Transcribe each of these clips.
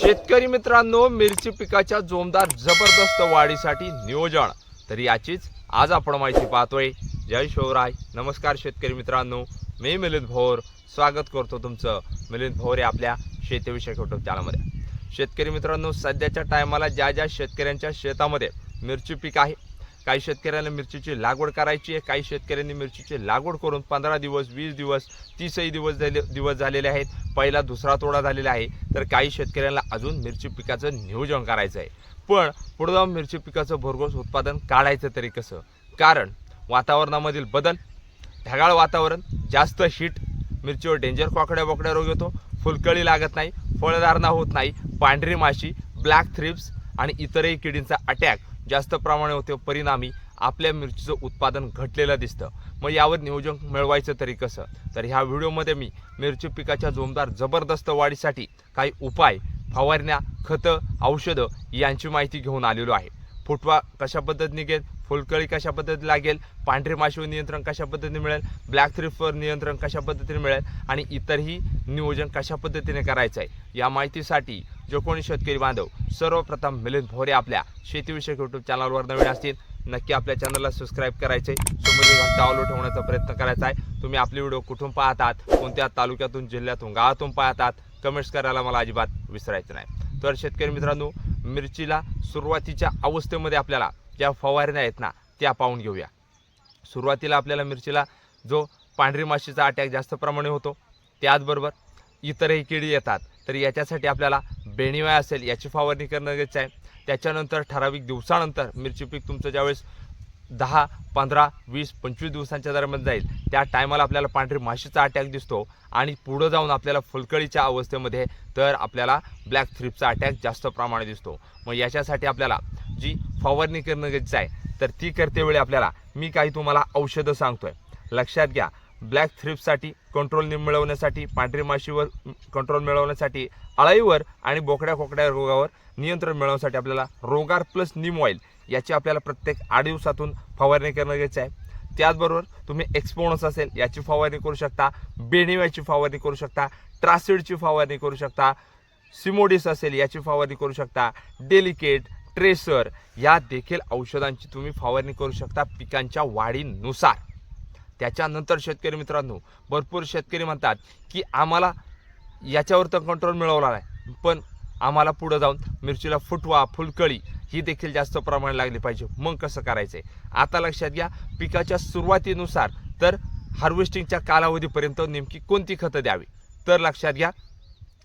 शेतकरी मित्रांनो मिरची पिकाच्या जोमदार जबरदस्त वाढीसाठी नियोजन. तर याचीच आज आपण माहिती पाहतोय. जय शिवराय. नमस्कार शेतकरी मित्रांनो. मी मिलिंद भोर. स्वागत करतो तुमचं. मिलिंद भोर या आपल्या शेतीविषयक युट्यूब चॅनलमध्ये शेतकरी मित्रांनो सध्याच्या टायमाला ज्या ज्या शेतकऱ्यांच्या शेतामध्ये मिरची पीक आहे काही शेतकऱ्यांना मिरचीची लागवड करायची आहे काही शेतकऱ्यांनी मिरचीची लागवड करून पंधरा दिवस वीस दिवस तीसही दिवस झाले दिवस झालेले आहेत. पहिला दुसरा तोडा झालेला आहे. तर काही शेतकऱ्यांना अजून मिरची पिकाचं नियोजन करायचं आहे. पण पुढे जाऊन मिरची पिकाचं भरघोस उत्पादन काढायचं तरी कसं? कारण वातावरणामधील बदल ढगाळ वातावरण जास्त हीट मिरचीवर डेंजर कोकड्या बोकड्या रोग येतो. फुलकळी लागत नाही फळधारणा होत नाही. पांढरी माशी ब्लॅक थ्रिप्स आणि इतरही किडींचा अटॅक जास्त प्रमाणे होते परिणामी आपल्या मिरचीचं उत्पादन घटलेलं दिसतं. मग यावर नियोजन मिळवायचं तरी कसं? तर ह्या व्हिडिओमध्ये मी मिरची पिकाच्या जोमदार जबरदस्त वाढीसाठी काही उपाय फवारण्या खतं औषधं यांची माहिती घेऊन आलेलो आहे. फुटवा कशा पद्धतीने निघेल फुलकळी कशा पद्धतीने लागेल पांढरे माशीवर नियंत्रण कशा पद्धतीने मिळेल ब्लॅक थ्रिपवर नियंत्रण कशा पद्धतीने मिळेल आणि इतरही नियोजन कशा पद्धतीने करायचं आहे या माहितीसाठी जो कोणी शेतकरी बांधव सर्वप्रथम मिलिंद भोरे आपल्या शेतीविषयक यूट्यूब चॅनलवर नवीन असतील नक्की आपल्या चॅनलला सबस्क्राईब करायचे. समोर घंटा ऑलो ठेवण्याचा प्रयत्न करायचा आहे. तुम्ही आपले व्हिडिओ कुठून पाहतात कोणत्या तालुक्यातून जिल्ह्यातून गावातून पाहतात कमेंट्स करायला मला अजिबात विसरायचं नाही. तर शेतकरी मित्रांनो मिरचीला सुरुवातीच्या अवस्थेमध्ये आपल्याला ज्या फवारण्या आहेत ना त्या पाहून घेऊया. सुरुवातीला आपल्याला मिरचीला जो पांढरी माशीचा अटॅक जास्त प्रमाणे होतो त्याचबरोबर इतरही किडी येतात. तर याच्यासाठी आपल्याला बेणीवाय असेल याची फवारणी करणं गरजेचं आहे. त्याच्यानंतर ठराविक दिवसानंतर मिरची पीक तुमचं ज्यावेळेस दहा पंधरा वीस पंचवीस दिवसांच्या दरम्यान जाईल त्या टायमाला आपल्याला पांढरी माशीचा अटॅक दिसतो आणि पुढं जाऊन आपल्याला फुलकळीच्या अवस्थेमध्ये तर आपल्याला ब्लॅक थ्रिपचा अटॅक जास्त प्रमाणात दिसतो. मग याच्यासाठी आपल्याला जी फवारणी करणं गरजेचं आहे तर ती करतेवेळी आपल्याला मी काही तुम्हाला औषधं सांगतोय. लक्षात घ्या ब्लॅक थ्रिप्ससाठी कंट्रोल मिळवण्यासाठी पांढरी माशीवर कंट्रोल मिळवण्यासाठी अळाईवर आणि बोकड्या खोकड्या रोगावर नियंत्रण मिळवण्यासाठी आपल्याला रोगार प्लस निम ऑइल याची आपल्याला प्रत्येक आठ दिवसातून फवारणी करणं गरजेचं आहे. त्याचबरोबर तुम्ही एक्सपोनस असेल याची फवारणी करू शकता बेनिव्याची फवारणी करू शकता ट्रासिडची फवारणी करू शकता सिमोडिस असेल याची फवारणी करू शकता डेलिकेट ट्रेसर या देखील औषधांची तुम्ही फवारणी करू शकता पिकांच्या वाढीनुसार. त्याच्यानंतर शेतकरी मित्रांनो भरपूर शेतकरी म्हणतात की आम्हाला याच्यावर तर कंट्रोल मिळवला नाही पण आम्हाला पुढं जाऊन मिरचीला फुटवा फुलकळी ही देखील जास्त प्रमाणात लागली पाहिजे. मग कसं करायचंय? आता लक्षात घ्या पिकाच्या सुरुवातीनुसार तर हार्वेस्टिंगच्या कालावधीपर्यंत नेमकी कोणती खतं द्यावी? तर लक्षात घ्या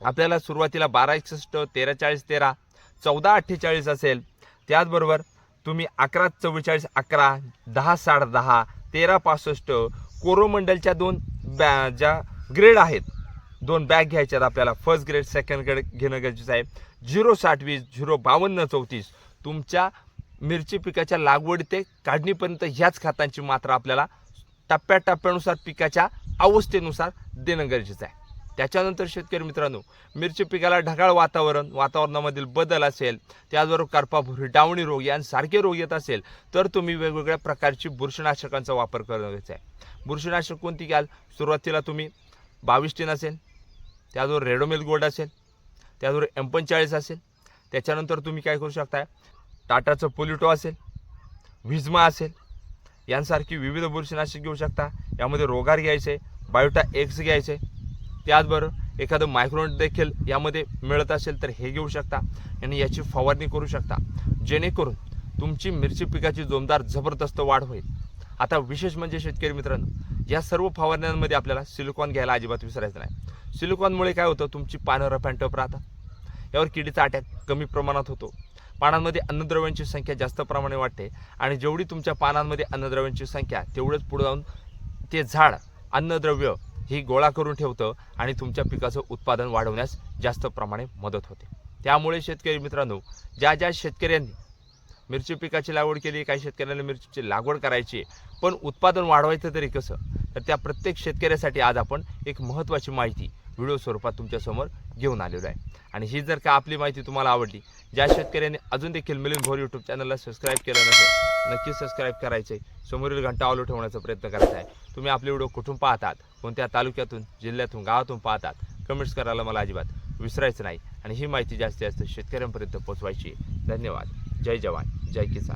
आपल्याला सुरुवातीला बारा एकसष्ट तेरा चाळीस तेरा चौदा अठ्ठेचाळीस असेल. त्याचबरोबर तुम्ही अकरा चव्वेचाळीस अकरा दहा साठ दहा तेरा पासष्ट कोरोमंडलच्या दोन बॅ ज्या ग्रेड आहेत दोन बॅग घ्यायच्यात आपल्याला. फर्स्ट ग्रेड सेकंड ग्रेड घेणं गरजेचं आहे. झिरो साठ वीस झिरो बावन्न चौतीस तुमच्या मिरची पिकाच्या लागवडी ते काढणीपर्यंत ह्याच खतांची मात्रा आपल्याला टप्प्याटप्प्यानुसार पिकाच्या अवस्थेनुसार देणं गरजेचं आहे. त्याच्यानंतर शेतकरी मित्रांनो मिरची पिकाला ढगाळ वातावरण वातावरणामधील बदल असेल त्याचबरोबर करपाभुरी डावणी रोग यांसारखे रोग येत असेल तर तुम्ही वेगवेगळ्या प्रकारची बुरशीनाशकांचा वापर करणं आहे. बुरशीनाशक कोणती घ्याल? सुरुवातीला तुम्ही बावीस टीन असेल त्याचबरोबर रेडोमेल गोल्ड असेल त्याचबरोबर एम पंचेचाळीस असेल त्याच्यानंतर तुम्ही काय करू शकता टाटाचं पोलिटो असेल विजमा असेल यांसारखी विविध बुरशीनाशक घेऊ शकता. यामध्ये रोगार घ्यायचे बायोटा एक्स घ्यायचे त्याचबरोबर एखादं मायक्रोन देखील यामध्ये मिळत असेल तर हे घेऊ शकता आणि याची फवारणी करू शकता. जेणेकरून तुमची मिरची पिकाची जोमदार जबरदस्त वाढ होईल. आता विशेष म्हणजे शेतकरी मित्रांनो या सर्व फवारण्यांमध्ये आपल्याला सिलिकॉन घ्यायला अजिबात विसरायचं नाही. सिलिकॉनमुळे काय होतं तुमची पानं रपॅन्टप राहतात. यावर किडीचा अटॅक कमी प्रमाणात होतो. पानांमध्ये अन्नद्रव्यांची संख्या जास्त प्रमाणे वाढते आणि जेवढी तुमच्या पानांमध्ये अन्नद्रव्यांची संख्या तेवढंच पुढे जाऊन ते झाड अन्नद्रव्य ही गोळा करून ठेवतं आणि तुमच्या पिकाचं उत्पादन वाढवण्यास जास्त प्रमाणे मदत होते. त्यामुळे शेतकरी मित्रांनो ज्या ज्या शेतकऱ्यांनी मिरची पिकाची लागवड केली काही शेतकऱ्यांना मिरचीची लागवड करायची आहे पण उत्पादन वाढवायचं तरी कसं? तर त्या प्रत्येक शेतकऱ्यासाठी आज आपण एक महत्त्वाची माहिती व्हिडिओ स्वरूपात तुमच्यासमोर घेऊन आलेलो आहे. आणि ही जर का आपली माहिती तुम्हाला आवडली ज्या शेतकऱ्यांनी अजून देखील मिलिंद भोर यूट्यूब चॅनलला सबस्क्राईब केलं नसेल नक्कीच सबस्क्राईब करायचे समोरील घंटा ऑलो ठेवण्याचा प्रयत्न करायचा आहे. तुम्ही आपले व्हिडिओ कुठून पाहतात कोणत्या तालुक्यातून जिल्ह्यातून गावातून पाहतात कमेंट्स करायला मला अजिबात विसरायचं नाही. आणि ही माहिती जास्तीत जास्त शेतकऱ्यांपर्यंत पोहोचवायची धन्यवाद. जय जवान. जय किसान.